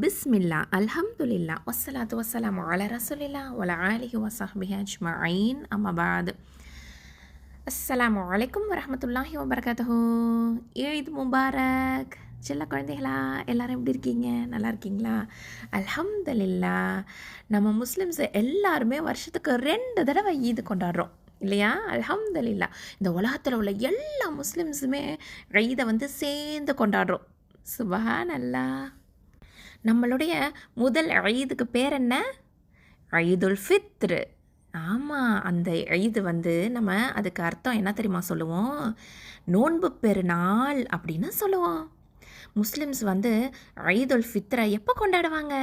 பிஸ்மில்லா அல்ஹம்துலில்லா வசலாத்து வசலாம் அல ரசூலில்லா ஒல ஆலிஹி வசஹ்பிஹி அஜ்மஈன் அம்மா பாத். அஸ்ஸலாமு அலைக்கும் வரஹ்மத்துல்லாஹி வபரகாத்துஹு. ஈத் முபாரக். சில குழந்தைகளா எல்லாரும் எப்படி இருக்கீங்க? நல்லா இருக்கீங்களா? அல்ஹம்துலில்லா. நம்ம முஸ்லிம்ஸ் எல்லாருமே வருஷத்துக்கு ரெண்டு தடவை ஈது கொண்டாடுறோம். இல்லையா? அல்ஹம்துலில்லா. இந்த உலகத்தில் உள்ள எல்லா முஸ்லிம்ஸுமே ஈதை வந்து சேர்ந்து கொண்டாடுறோம். சுபஹான் நல்லா நம்மளுடைய முதல் ஐதுக்கு பேர் என்ன? ஐதுல் ஃபித்ரு. ஆமாம் அந்த ஐது வந்து நம்ம அதுக்கு அர்த்தம் என்ன தெரியுமா சொல்லுவோம்? நோன்பு பெருநாள் அப்படின்னு சொல்லுவோம். முஸ்லிம்ஸ் வந்து ஐதுல் ஃபித்ரை எப்போ கொண்டாடுவாங்க?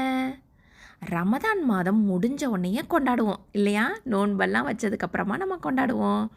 ரமதான் மாதம் முடிஞ்ச உடனேயே கொண்டாடுவோம். இல்லையா? நோன்பெல்லாம் வச்சதுக்கப்புறமா நம்ம கொண்டாடுவோம்.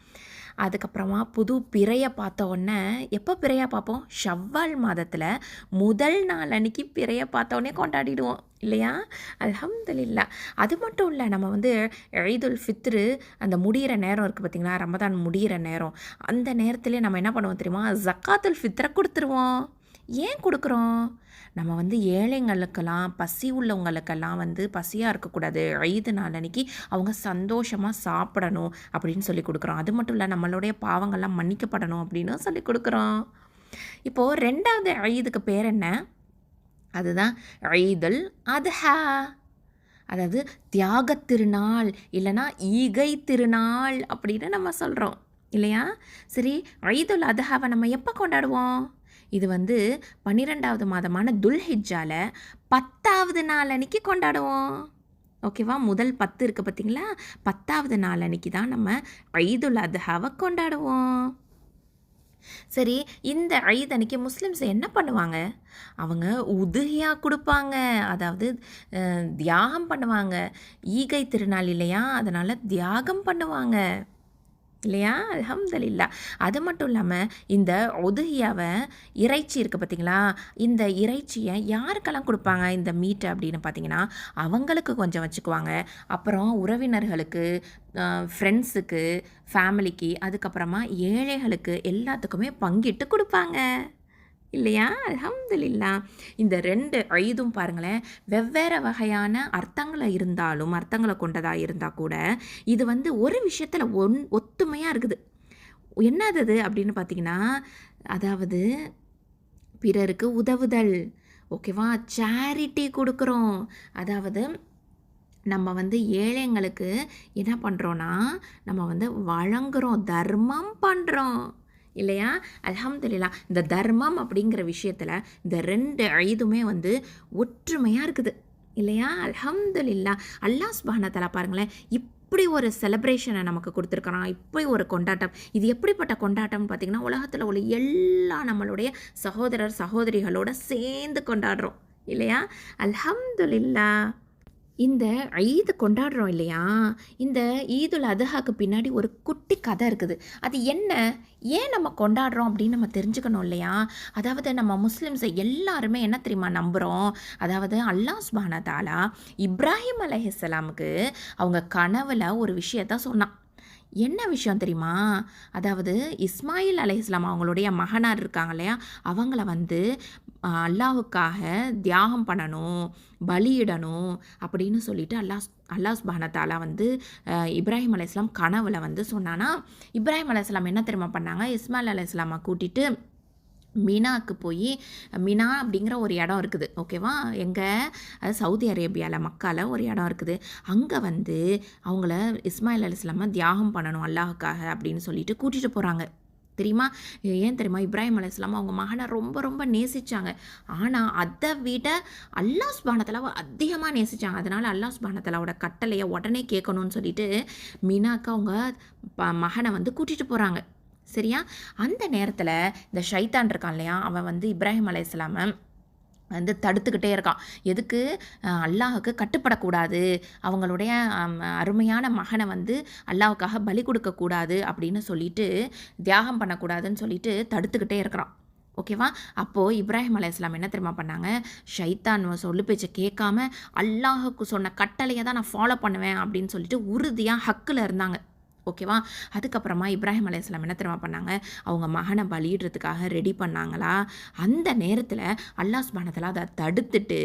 அதுக்கப்புறமா புது பிறையை பார்த்த உடனே எப்போ பிறையை பார்ப்போம்? ஷவ்வால் மாதத்தில் முதல் நாள் அன்னைக்கு பிறையை பார்த்த உடனே கொண்டாடிடுவோம் இல்லையா? அல்ஹம்துலில்லா. அது மட்டும் இல்லை நம்ம வந்து ஈதுல் ஃபித்ரு அந்த முடிகிற நேரம் இருக்குது பார்த்திங்களா ரமதான் முடிகிற நேரம். அந்த நேரத்துலேயே நம்ம என்ன பண்ணுவோம் தெரியுமா? ஜக்காத்துல் ஃபித்ரை கொடுத்துருவோம். ஏன் கொடுக்குறோம்? நம்ம வந்து ஏழைங்களுக்கெல்லாம் பசி உள்ளவங்களுக்கெல்லாம் வந்து பசியாக இருக்கக்கூடாது. ஐது நாள் அன்னைக்கு அவங்க சந்தோஷமாக சாப்பிடணும் அப்படின்னு சொல்லி கொடுக்குறோம். அது மட்டும் இல்லை நம்மளுடைய பாவங்கள்லாம் மன்னிக்கப்படணும் அப்படின்னு சொல்லி கொடுக்குறோம். இப்போது ரெண்டாவது ஐதுக்கு பேர் என்ன? அதுதான் ஐதல் அதஹா. அதாவது தியாக திருநாள் இல்லைனா ஈகை திருநாள் அப்படின்னு நம்ம சொல்கிறோம் இல்லையா? சரி ஐதுல் அதஹாவை நம்ம எப்போ கொண்டாடுவோம்? இது வந்து பன்னிரெண்டாவது மாதமான துல்ஹிஜால பத்தாவது நாள் அன்னைக்கு கொண்டாடுவோம். ஓகேவா முதல் பத்து இருக்குது பார்த்தீங்களா பத்தாவது நாள் அன்னைக்கு தான் நம்ம ஐதுல் அதுஹாவை கொண்டாடுவோம். சரி இந்த ஐத் அன்னைக்கு முஸ்லிம்ஸ் என்ன பண்ணுவாங்க? அவங்க உதுகியா கொடுப்பாங்க. அதாவது தியாகம் பண்ணுவாங்க. ஈகை திருநாள் இல்லையா? அதனால் தியாகம் பண்ணுவாங்க. இல்லையா? அல்ஹம்துலில்லா. அது மட்டும் இல்லாமல் இந்த ஒதுகியாவை இறைச்சி இருக்குது பார்த்திங்களா இந்த இறைச்சியை யாருக்கெல்லாம் கொடுப்பாங்க இந்த மீட்டை அப்படின்னு பார்த்தீங்கன்னா அவங்களுக்கு கொஞ்சம் வச்சுக்குவாங்க. அப்புறம் உறவினர்களுக்கு ஃப்ரெண்ட்ஸுக்கு ஃபேமிலிக்கு அதுக்கப்புறமா ஏழைகளுக்கு எல்லாத்துக்குமே பங்கிட்டு கொடுப்பாங்க. இல்லையா? அல்ஹம்துலில்லா. இந்த ரெண்டு ஐதும் பாருங்களேன் வெவ்வேறு வகையான அர்த்தங்களை இருந்தாலும் அர்த்தங்களை கொண்டதாக இருந்தால் கூட இது வந்து ஒரு விஷயத்தில் ஒன் ஒத்துமையாக இருக்குது. என்னது அப்படின்னு பார்த்தீங்கன்னா அதாவது பிறருக்கு உதவுதல். ஓகேவா? சேரிட்டி கொடுக்குறோம். அதாவது நம்ம வந்து ஏழைங்களுக்கு என்ன பண்ணுறோன்னா நம்ம வந்து வழங்குகிறோம் தர்மம் பண்ணுறோம் இல்லையா? அல்ஹம்துலில்லா. இந்த தர்மம் அப்படிங்கிற விஷயத்தில் இந்த ரெண்டு ஐதுமே வந்து ஒற்றுமையாக இருக்குது. இல்லையா? அல்ஹம்துலில்லா. அல்லாஹ் சுபானத்தலா பாருங்களேன் இப்படி ஒரு செலப்ரேஷனை நமக்கு கொடுத்துருக்குறான். இப்படி ஒரு கொண்டாட்டம். இது எப்படிப்பட்ட கொண்டாட்டம்னு பார்த்திங்கன்னா உலகத்தில் உள்ள எல்லா நம்மளுடைய சகோதரர் சகோதரிகளோட சேர்ந்து கொண்டாடுறோம். இல்லையா? அல்ஹம்துலில்லா. இந்த ஈது கொண்டாடுறோம் இல்லையா? இந்த ஈதுல் அதுஹாக்கு பின்னாடி ஒரு குட்டி கதை இருக்குது. அது என்ன? ஏன் நம்ம கொண்டாடுறோம் அப்படின்னு நம்ம தெரிஞ்சுக்கணும் இல்லையா? அதாவது நம்ம முஸ்லிம்ஸை எல்லாருமே என்ன தெரியுமா நம்புகிறோம் அதாவது அல்லாஹ் சுபான தாலா இப்ராஹிம் அலஹிஸ்லாமுக்கு அவங்க கனவில் ஒரு விஷயத்த சொன்னான். என்ன விஷயம் தெரியுமா? அதாவது இஸ்மாயில் அலைஹிஸ்லாம் அவங்களுடைய மகனார் இருக்காங்க இல்லையா? அவங்கள வந்து அல்லாவுக்காக அல்லாஹுக்காக தியாகம் பண்ணணும் பலியிடணும் அப்படின்னு சொல்லிட்டு அல்லாஹ் அல்லாஹ் சுபானத்தாலா வந்து இப்ராஹிம் அலைஹிஸ்லாம் கனவுல வந்து சொன்னான்னா இப்ராஹிம் அலைஹிஸ்லாம் என்ன தெரியுமா பண்ணாங்க? இஸ்மாயில் அலைஹிஸ்லாமை கூட்டிட்டு மினாக்கு போய் மினா அப்படிங்கிற ஒரு இடம் இருக்குது ஓகேவா எங்கள் சவுதி அரேபியாவில் மக்கால ஒரு இடம் இருக்குது. அங்கே வந்து அவங்கள இஸ்மாயில் அலிஸ்லாமை தியாகம் பண்ணணும் அல்லாஹுக்காக அப்படின்னு சொல்லிட்டு கூட்டிகிட்டு போகிறாங்க தெரியுமா? ஏன் தெரியுமா? இப்ராஹிம் அலையாம் அவங்க மகனை ரொம்ப ரொம்ப நேசிச்சாங்க. ஆனால் அதை விட அல்லாஹ் சுபானத்தலாவை அதிகமாக நேசித்தாங்க அதனால் அல்லாஹ் சுபானத்தலாவோட கட்டளையை உடனே கேட்கணும்னு சொல்லிட்டு மீனாக்கு அவங்க ப மகனை வந்து கூட்டிகிட்டு போகிறாங்க சரியா? அந்த நேரத்தில் இந்த ஷைத்தான் இருக்கான் இல்லையா? அவன் வந்து இப்ராஹிம் அலையாம வந்து தடுத்துக்கிட்டே இருக்கான். எதுக்கு? அல்லாஹுக்கு கட்டுப்படக்கூடாது. அவங்களுடைய அருமையான மகனை வந்து அல்லாஹுக்காக பலி கொடுக்கக்கூடாது அப்படின்னு சொல்லிட்டு தியாகம் பண்ணக்கூடாதுன்னு சொல்லிட்டு தடுத்துக்கிட்டே இருக்கிறான். ஓகேவா? அப்போது இப்ராஹிம் அலையாஸ்லாம் என்ன தெரியுமா பண்ணாங்க? ஷைத்தான் சொல்லு பேச்சை கேட்காம அல்லாஹுக்கு சொன்ன கட்டளையை தான் நான் ஃபாலோ பண்ணுவேன் அப்படின்னு சொல்லிட்டு உறுதியாக ஹக்கில் இருந்தாங்க. ஓகேவா? அதுக்கப்புறமா இப்ராஹிம் அலையாஸ்லாம் என்ன திரும்ப பண்ணாங்க? அவங்க மகனை பலியிடுறதுக்காக ரெடி பண்ணாங்களா? அந்த நேரத்தில் அல்லாஹ் பானத்தில் அதை தடுத்துட்டு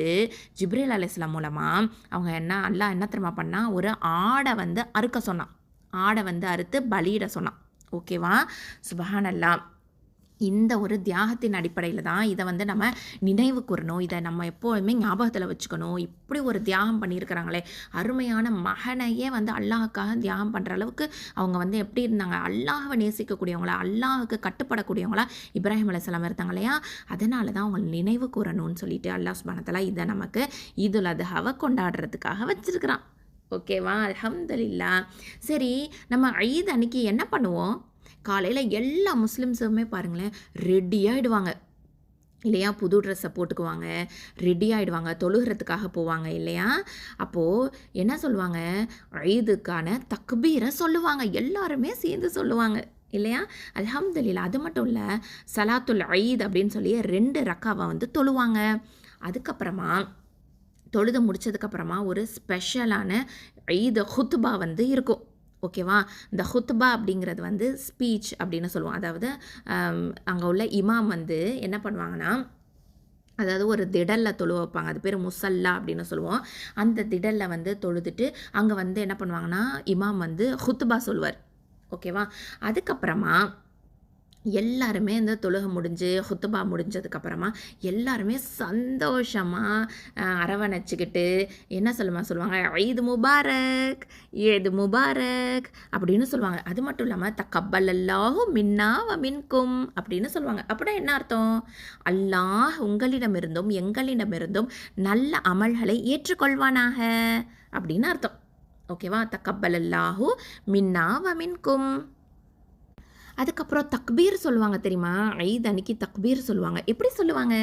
ஜிப்ரேல் அலையாஸ்லாம் மூலமாக அவங்க என்ன அல்லாஹ் என்ன திரும்ப பண்ணால் ஒரு ஆடை வந்து அறுக்க சொன்னான். ஆடை வந்து அறுத்து பலியிட சொன்னான். ஓகேவா? சுபஹானல்லாம் இந்த ஒரு தியாகத்தின் அடிப்படையில் தான் இதை வந்து நம்ம நினைவு கூறணும். இதை நம்ம எப்போதுமே ஞாபகத்தில் வச்சுக்கணும். இப்படி ஒரு தியாகம் பண்ணியிருக்கிறாங்களே. அருமையான மகனையே வந்து அல்லாஹுக்காக தியாகம் பண்ணுற அளவுக்கு அவங்க வந்து எப்படி இருந்தாங்க? அல்லாஹவை நேசிக்கக்கூடியவங்களா? அல்லாஹுக்கு கட்டுப்படக்கூடியவங்களா? இப்ராஹிம் அலிஸ்லாம் இருந்தாங்க இல்லையா? அதனால தான் அவங்க நினைவு கூறணும்னு சொல்லிட்டு அல்லாஹ் சுபானத்தில் இதை நமக்கு இதுல அதுஹாவை கொண்டாடுறதுக்காக வச்சுருக்கிறான். ஓகேவா? அலமதுல்லா சரி நம்ம ஐத் அன்னைக்கு என்ன பண்ணுவோம்? காலையில் எல்லா முஸ்லீம்ஸுமே பாருங்களேன் ரெடியாகிடுவாங்க இல்லையா? புது ட்ரெஸ்ஸை போட்டுக்குவாங்க ரெடி ஆகிடுவாங்க தொழுகிறதுக்காக போவாங்க இல்லையா? அப்போது என்ன சொல்லுவாங்க? ஐதுக்கான தக்பீரை சொல்லுவாங்க எல்லாருமே சேர்ந்து சொல்லுவாங்க இல்லையா? அல்ஹம்துலில்லா அது மட்டும் இல்லை சலாத்துல் ஐத் அப்படின்னு சொல்லி ரெண்டு ரக்காவை வந்து தொழுவாங்க. அதுக்கப்புறமா தொழுது முடிச்சதுக்கப்புறமா ஒரு ஸ்பெஷலான ஐது ஹுத்துபா வந்து இருக்கும். ஓகேவா? இந்த ஹுத்பா அப்படிங்கிறது வந்து ஸ்பீச் அப்படின்னு சொல்லுவோம். அதாவது அங்கே உள்ள இமாம் வந்து என்ன பண்ணுவாங்கன்னா அதாவது ஒரு திடலில் தொழு வைப்பாங்க. அது பேர் முசல்லா அப்படின்னு சொல்லுவோம். அந்த திடலில் வந்து தொழுதுட்டு அங்கே வந்து என்ன பண்ணுவாங்கன்னா இமாம் வந்து ஹுத்பா சொல்லுவார். ஓகேவா? அதுக்கப்புறமா எல்லாருமே இந்த தொழுகை முடிஞ்சு ஹுத்துபா முடிஞ்சதுக்கப்புறமா எல்லாருமே சந்தோஷமாக அரவணைச்சிக்கிட்டு என்ன சொல்லுமா சொல்லுவாங்க ஈது முபாரக் ஏது முபாரக் அப்படின்னு சொல்லுவாங்க. அது மட்டும் இல்லாமல் தக்கப்பல் அல்லாஹும் மின்னாவ மின்கும் அப்படின்னு சொல்லுவாங்க. அப்படின்னா என்ன அர்த்தம்? அல்லாஹ் உங்களிடமிருந்தும் எங்களிடமிருந்தும் நல்ல அமல்களை ஏற்றுக்கொள்வானாக அப்படின்னு அர்த்தம். ஓகேவா? தக்கப்பல் அல்லாஹு மின்னாவ மின்கும் அதுக்கப்புறம் தக்பீர் சொல்லுவாங்க தெரியுமா? ஐத் அன்னைக்கு தக்பீர் சொல்லுவாங்க. எப்படி சொல்லுவாங்க?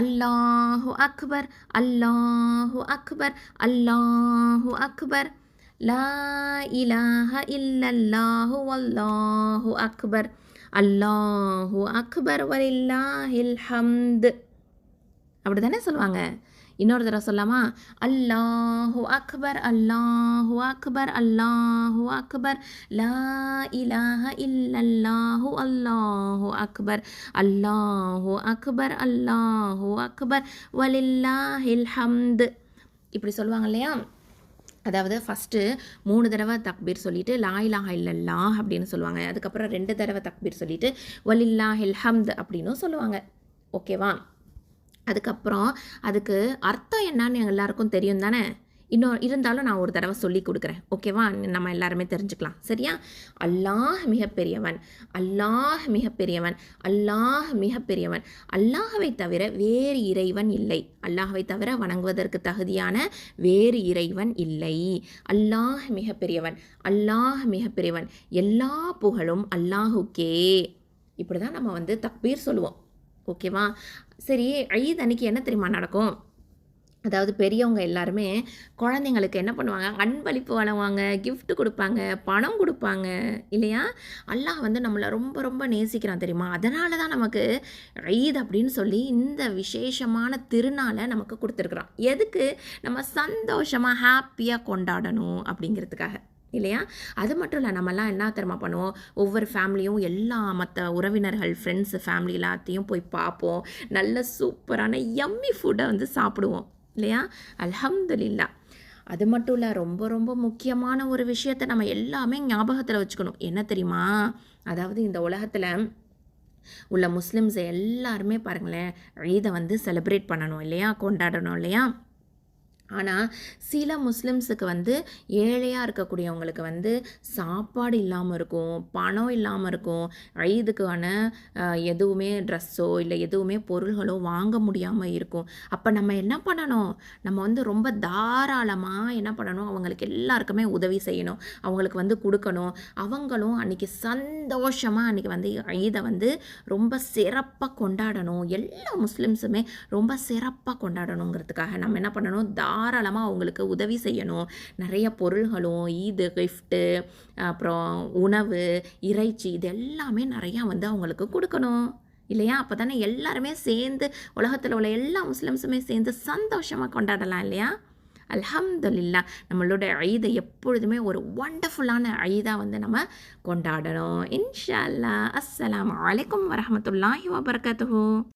அல்லாஹு அக்பர் அல்லாஹு அக்பர் அல்லாஹு அக்பர் லா இலாஹ இல்லல்லாஹு அல்லாஹு அக்பர் அல்லாஹு அக்பர் வலில்லாஹில் ஹம்து. அப்படி தானே சொல்லுவாங்க. இன்னொரு தடவை சொல்லாமா? அல்லாஹு அக்பர் அல்லாஹு அக்பர் அல்லாஹு அக்பர் லா இலாஹ இல்லல்லாஹு அல்லாஹு அக்பர் அல்லாஹு அக்பர் அல்லாஹு அக்பர் வலில்லாஹில் ஹம்து. இப்படி சொல்லுவாங்க இல்லையா? அதாவது ஃபஸ்ட்டு மூணு தடவை தக்பீர் சொல்லிவிட்டு லாயிலாஹ இல்லல்லா அப்படின்னு சொல்லுவாங்க. அதுக்கப்புறம் ரெண்டு தடவை தக்பீர் சொல்லிவிட்டு வலில்லாஹில் ஹம்த் அப்படின்னும் சொல்லுவாங்க. ஓகேவா? அதுக்கப்புறம் அதுக்கு அர்த்தம் என்னன்னு எல்லாருக்கும் தெரியும் தானே? இன்னும் இருந்தாலும் நான் ஒரு தடவை சொல்லி கொடுக்குறேன். ஓகேவா? நம்ம எல்லாருமே தெரிஞ்சுக்கலாம். சரியா? அல்லாஹ் மிகப்பெரியவன். அல்லாஹ் மிகப்பெரியவன். அல்லாஹ் மிகப்பெரியவன். அல்லாஹவை தவிர வேறு இறைவன் இல்லை. அல்லாஹவை தவிர வணங்குவதற்கு தகுதியான வேறு இறைவன் இல்லை. அல்லாஹ் மிகப்பெரியவன். அல்லாஹ் மிகப்பெரியவன். எல்லா புகழும் அல்லாஹுக்கே. இப்படி தான் நம்ம வந்து தக்பீர் சொல்லுவோம். ஓகேவா? சரி ஈத் அன்னைக்கு என்ன தெரியுமா நடக்கும்? அதாவது பெரியவங்க எல்லாருமே குழந்தைங்களுக்கு என்ன பண்ணுவாங்க? அன்பளிப்பு வழங்குவாங்க கிஃப்ட் கொடுப்பாங்க பணம் கொடுப்பாங்க இல்லையா? அல்லாஹ் வந்து நம்மளை ரொம்ப ரொம்ப நேசிக்கிறான் தெரியுமா? அதனால தான் நமக்கு ஈத் அப்படின்னு சொல்லி இந்த விசேஷமான திருநாளை நமக்கு கொடுத்துருக்குறான். எதுக்கு? நம்ம சந்தோஷமாக ஹாப்பியாக கொண்டாடணும் அப்படிங்கிறதுக்காக. இல்லையா? அது மட்டும் இல்லை நம்மலாம் என்ன தெரியுமா பண்ணுவோம்? ஒவ்வொரு ஃபேமிலியும் எல்லா மற்ற உறவினர்கள் ஃப்ரெண்ட்ஸு ஃபேமிலி எல்லாத்தையும் போய் பார்ப்போம். நல்ல சூப்பரான எம்மி ஃபுட்டை வந்து சாப்பிடுவோம். இல்லையா? அல்ஹம்துலில்லா. அது மட்டும் இல்லை ரொம்ப ரொம்ப முக்கியமான ஒரு விஷயத்தை நம்ம எல்லாமே ஞாபகத்தில் வச்சுக்கணும். என்ன தெரியுமா? அதாவது இந்த உலகத்தில் உள்ள முஸ்லிம்ஸ் எல்லாருமே பாருங்களேன் ஈதை வந்து செலிப்ரேட் பண்ணணும் இல்லையா? கொண்டாடணும் இல்லையா? ஆனால் சில முஸ்லிம்ஸுக்கு வந்து ஏழையாக இருக்கக்கூடியவங்களுக்கு வந்து சாப்பாடு இல்லாமல் இருக்கும் பணம் இல்லாமல் இருக்கும். ஐதுக்கான எதுவுமே ட்ரெஸ்ஸோ இல்லை எதுவுமே பொருள்களோ வாங்க முடியாமல் இருக்கும். அப்போ நம்ம என்ன பண்ணணும்? நம்ம வந்து ரொம்ப தாராளமாக என்ன பண்ணணும்? அவங்களுக்கு எல்லாருக்குமே உதவி செய்யணும். அவங்களுக்கு வந்து கொடுக்கணும். அவங்களும் அன்றைக்கி சந்தோஷமாக அன்றைக்கி வந்து ஐதை வந்து ரொம்ப சிறப்பாக கொண்டாடணும். எல்லா முஸ்லிம்ஸுமே ரொம்ப சிறப்பாக கொண்டாடணுங்கிறதுக்காக நம்ம என்ன பண்ணணும்? தா தாராளமாக அவங்களுக்கு உதவி செய்யணும். நிறைய பொருள்களும் ஈது கிஃப்ட்டு அப்புறம் உணவு இறைச்சி இது எல்லாமே நிறையா வந்து அவங்களுக்கு கொடுக்கணும். இல்லையா? அப்போ தானே எல்லாருமே சேர்ந்து உலகத்தில் உள்ள எல்லா முஸ்லிம்ஸுமே சேர்ந்து சந்தோஷமாக கொண்டாடலாம் இல்லையா? அல்ஹம்துலில்லா. நம்மளோட ஐதை எப்பொழுதுமே ஒரு ஒண்டர்ஃபுல்லான ஐதாக வந்து நம்ம கொண்டாடணும். இன்ஷா அல்லா அஸ்லாம் அலைக்கும் வரமத்துல்லாஹி வபர்கத்து